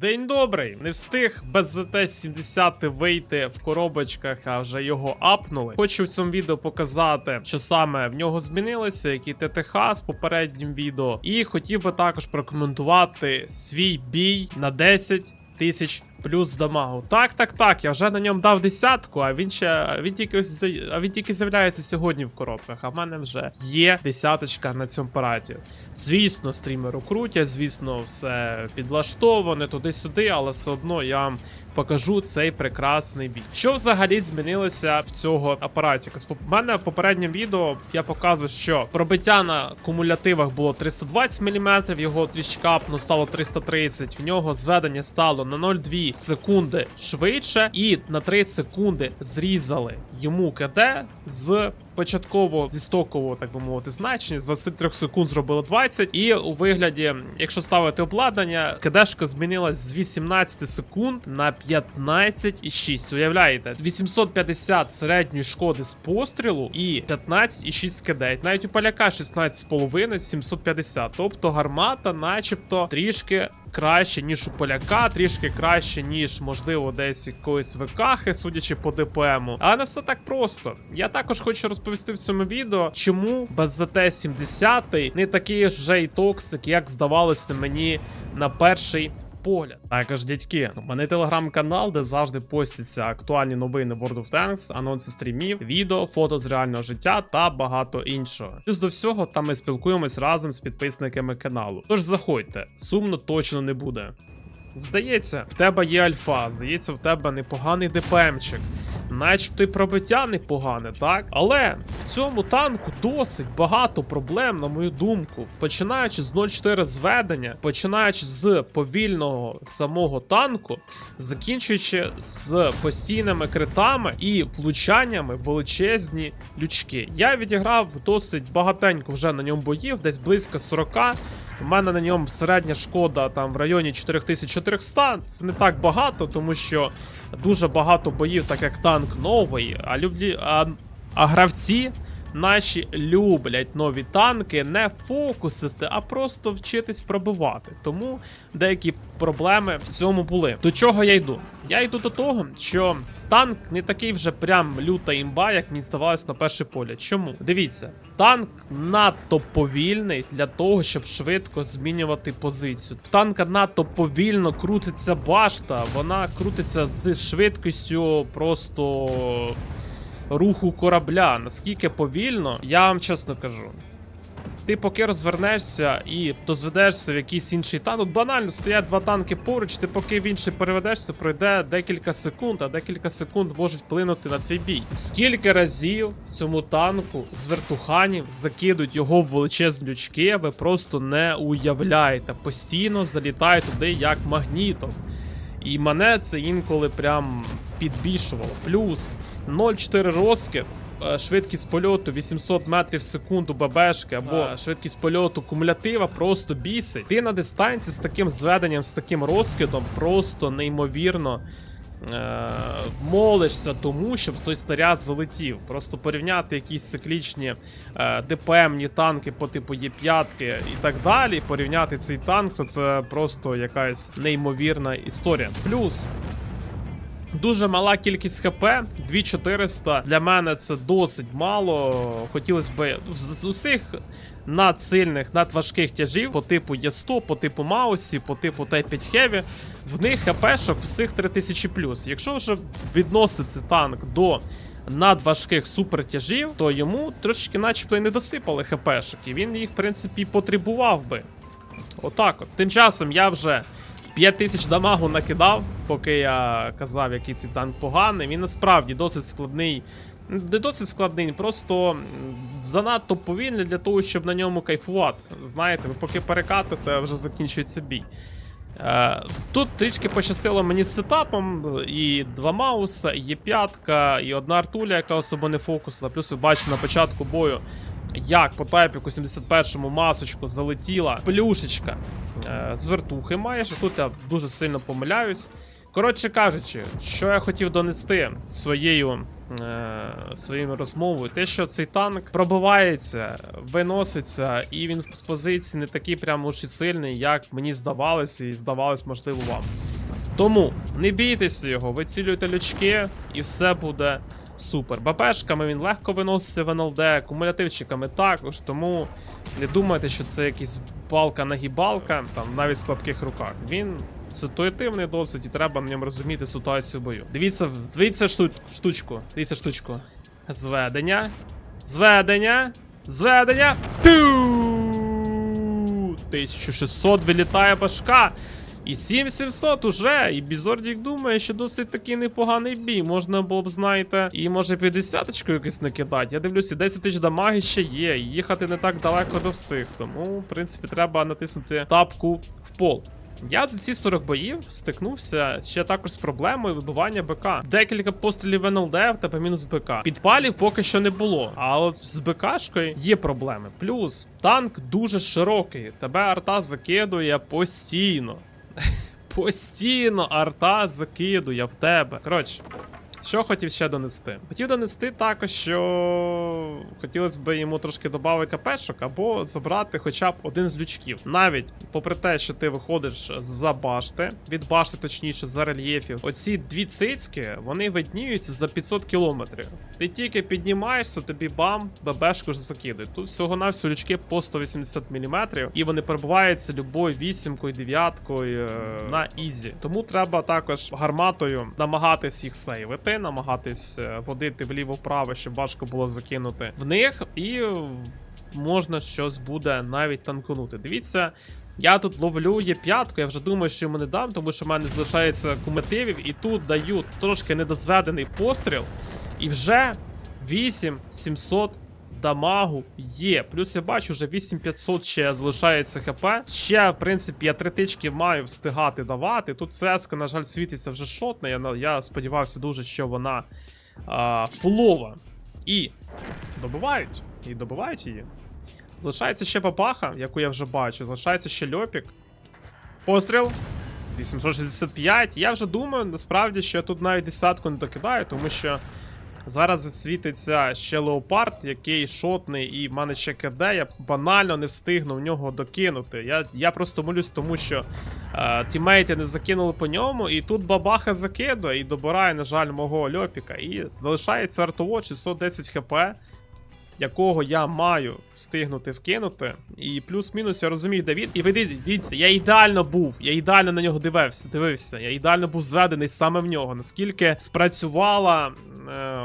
День добрий! Не встиг без ЗТ-70 вийти в коробочках, а вже його апнули. Хочу в цьому відео показати, що саме в нього змінилося, який ТТХ з попереднім відео. І хотів би також прокоментувати свій бій на 10 тисяч плюс дамагу. Так, так, так. Я вже на ньому дав десятку, а він ще він тільки ось а він тільки з'являється сьогодні в коробках. А в мене вже є десяточка на цьому параді. Звісно, стрімеру крутять, звісно, все підлаштоване туди-сюди, але все одно я вам покажу цей прекрасний бій. Що взагалі змінилося в цього апаратіка? У мене в попередньому відео я показував, що пробиття на кумулятивах було 320 мм, його трішки апну стало 330, в нього зведення стало на 0,2 секунди швидше, і на 3 секунди зрізали йому КД з початково зі стокового, так би мовити, значення з 23 секунд зробили 20. І у вигляді, якщо ставити обладнання, КДшка змінилась з 18 секунд на 15,6. Уявляєте, 850 середньої шкоди з пострілу і 15,6 КД. Навіть у поляка 16,5, 750. Тобто гармата, начебто, трішки краще, ніж у поляка, трішки краще, ніж, можливо, десь якоїсь ВКХи, судячи по ДПМу. Але не все так просто. Я також хочу розповісти в цьому відео, чому без ЗТ-70 не такий вже і токсик, як здавалося мені на перший. Погляд. Також, дядьки, у мене телеграм-канал, де завжди постяться актуальні новини World of Tanks, анонси стрімів, відео, фото з реального життя та багато іншого. Плюс до всього, там ми спілкуємось разом з підписниками каналу. Тож заходьте, сумно точно не буде. Здається, в тебе є альфа, здається, в тебе непоганий ДПМчик. Начебто й пробиття непогане, так? Але в цьому танку досить багато проблем, на мою думку. Починаючи з 0.4 зведення, починаючи з повільного самого танку, закінчуючи з постійними критами і влучаннями величезні лючки. Я відіграв досить багатенько вже на ньому боїв, десь близько 40. У мене на ньому середня шкода там в районі 4400. Це не так багато, тому що дуже багато боїв, так як танк новий. А люблі. А, а гравці наші люблять нові танки не фокусити, а просто вчитись пробивати. Тому деякі проблеми в цьому були. До чого я йду? Я йду до того, що танк не такий вже прям люта імба, як мені здавалось на перше поле. Чому? Дивіться, танк надто повільний для того, щоб швидко змінювати позицію. В танка надто повільно крутиться башта, вона крутиться з швидкістю просто руху корабля. Наскільки повільно, я вам чесно кажу. Ти поки розвернешся і дозведешся в якийсь інший танк. Тут банально стоять два танки поруч, ти поки в інший переведешся, пройде декілька секунд, а декілька секунд можуть вплинути на твій бій. Скільки разів в цьому танку з вертуханів закидуть його в величезні лючки, ви просто не уявляєте. Постійно залітає туди як магнітом. І мене це інколи прям підбільшувало. Плюс 0,4 розкид. е, Швидкість польоту 800 метрів в секунду ББшки або А. швидкість польоту кумулятива просто бісить. Ти на дистанції з таким зведенням, з таким розкидом просто неймовірно е- молишся тому, щоб той снаряд залетів. Просто порівняти якісь циклічні е- ДПМні танки по типу Є5 і так далі. Порівняти цей танк, то це просто якась неймовірна історія. Плюс. Дуже мала кількість ХП, 2400. Для мене це досить мало. Хотілося б з усіх надсильних, надважких тяжів по типу Є100, по типу Маусі, по типу Т5 Heavy, в них ХПшок всіх 3000 Якщо вже відносити цей танк до надважких супертяжів, то йому трошечки начебто і не досипали ХПшок, і він їх, в принципі, потребував би. Отак от. Тим часом я вже 5000 дамагу накидав, поки я казав, який цей танк поганий. Він насправді досить складний. Не досить складний, просто занадто повільний для того, щоб на ньому кайфувати. Знаєте, ви поки перекатите, вже закінчується бій. Е, Тут трішки пощастило мені з сетапом, і два мауса, і п'ятка, і одна артуля, яка особо не фокусила. Плюс ви бачите на початку бою, як по тайпіку 71-му масочку залетіла плюшечка е, з вертухи маєш. Тут я дуже сильно помиляюсь. Коротше кажучи, що я хотів донести своєю. е, Своєю розмовою, те, що цей танк пробивається, виноситься, і він з позиції не такий прямо уж і сильний, як мені здавалося, і здавалось, можливо, вам. Тому не бійтеся його, вицілюйте лючки, і все буде супер. БПшками він легко виноситься в НЛД, кумулятивчиками також, тому не думайте, що це якась балка-нагібалка, там навіть в слабких руках. Він ситуативний досить, і треба на ньому розуміти ситуацію бою. Дивіться, дивіться шту, штучку. Дивіться штучку. Зведення. Зведення. Зведення. Пю! 1600 вилітає башка. І 7700 уже, і Бізордік думає, що досить такий непоганий бій. Можна було б, знаєте, і може 50 якось накидати. Я дивлюся, 10 тисяч дамаги ще є. Їхати не так далеко до всіх. Тому, в принципі, треба натиснути тапку в пол. Я за ці 40 боїв стикнувся ще також з проблемою вибивання БК. Декілька пострілів НЛД, в тебе мінус БК. Підпалів поки що не було. А от з БКшкою є проблеми. Плюс танк дуже широкий. Тебе арта закидує постійно. Постійно арта закидує в тебе. Коротше. Що хотів ще донести? Хотів донести також, що хотілося б йому трошки додати КПшок або забрати хоча б один з лючків. Навіть попри те, що ти виходиш за башти, від башти, точніше, за рельєфів, оці дві цицьки вони видніються за 500 кілометрів. Ти тільки піднімаєшся, тобі бам, ББшку ж закидують. Тут всього на всього лючки по 180 мм, і вони перебуваються любою вісімкою, дев'яткою е, на ізі. Тому треба також гарматою намагатись їх сейвити, намагатись е, водити вліво-вправо, щоб важко було закинути в них, і можна щось буде навіть танкунути. Дивіться. Я тут ловлю є п'ятку, я вже думаю, що йому не дам, тому що в мене залишається кумативів, і тут даю трошки недозведений постріл, і вже 8700 дамагу є. Плюс я бачу, вже 8500 ще залишається хп. Ще, в принципі, я три тички маю встигати давати. Тут цеска, на жаль, світиться вже шотна. Я, я сподівався дуже, що вона а, фулова. І добивають. І добивають її. Залишається ще бабаха, яку я вже бачу. Залишається ще льопік. Постріл. 865. Я вже думаю, насправді, що я тут навіть десятку не докидаю, тому що зараз засвітиться ще леопард, який шотний, і в мене ще КД. Я банально не встигну в нього докинути. Я, я просто молюсь, тому що е, тімейти не закинули по ньому, і тут бабаха закидує і добирає, на жаль, мого льопіка. І залишається артово 610 хп якого я маю встигнути вкинути. І плюс-мінус я розумію, Давід. І ви ди- дивіться, я ідеально був, я ідеально на нього дивився, дивився. Я ідеально був зведений саме в нього. Наскільки спрацювала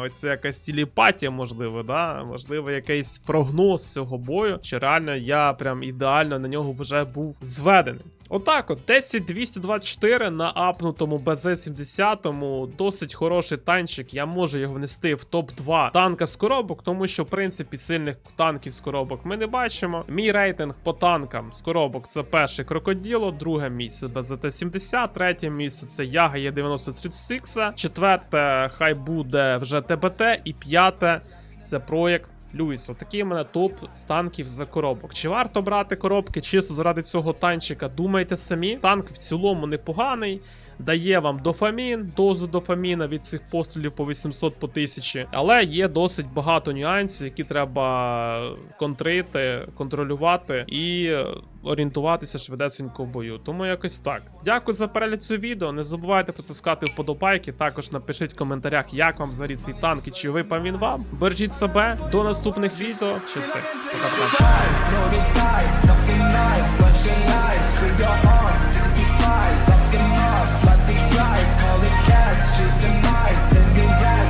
оця якась тіліпатія, можливо, да? можливо, якийсь прогноз цього бою. Що реально я прям ідеально на нього вже був зведений. Отак от, 10224 на апнутому БЗ-70, досить хороший танчик. Я можу його внести в топ-2 танка з коробок, тому що, в принципі, сильних танків з коробок ми не бачимо. Мій рейтинг по танкам з коробок це перше крокоділо, друге місце БЗТ-70, третє місце це Яга Є9036, четверте хай буде вже ТБТ, і п'яте це проєкт. Люїс, такий у мене топ з танків за коробок. Чи варто брати коробки чисто заради цього танчика? Думайте самі. Танк в цілому непоганий. Дає вам дофамін, дозу дофаміна від цих пострілів по 800 по 1000. Але є досить багато нюансів, які треба контрити, контролювати і орієнтуватися швидесенько в бою. Тому якось так. Дякую за перегляд цього відео. Не забувайте потискати вподобайки. Також напишіть в коментарях, як вам взагалі цей танк і чи випав він вам. Бережіть себе. До наступних відео. Щасти. Пока-пока. that's just a mice and the rat.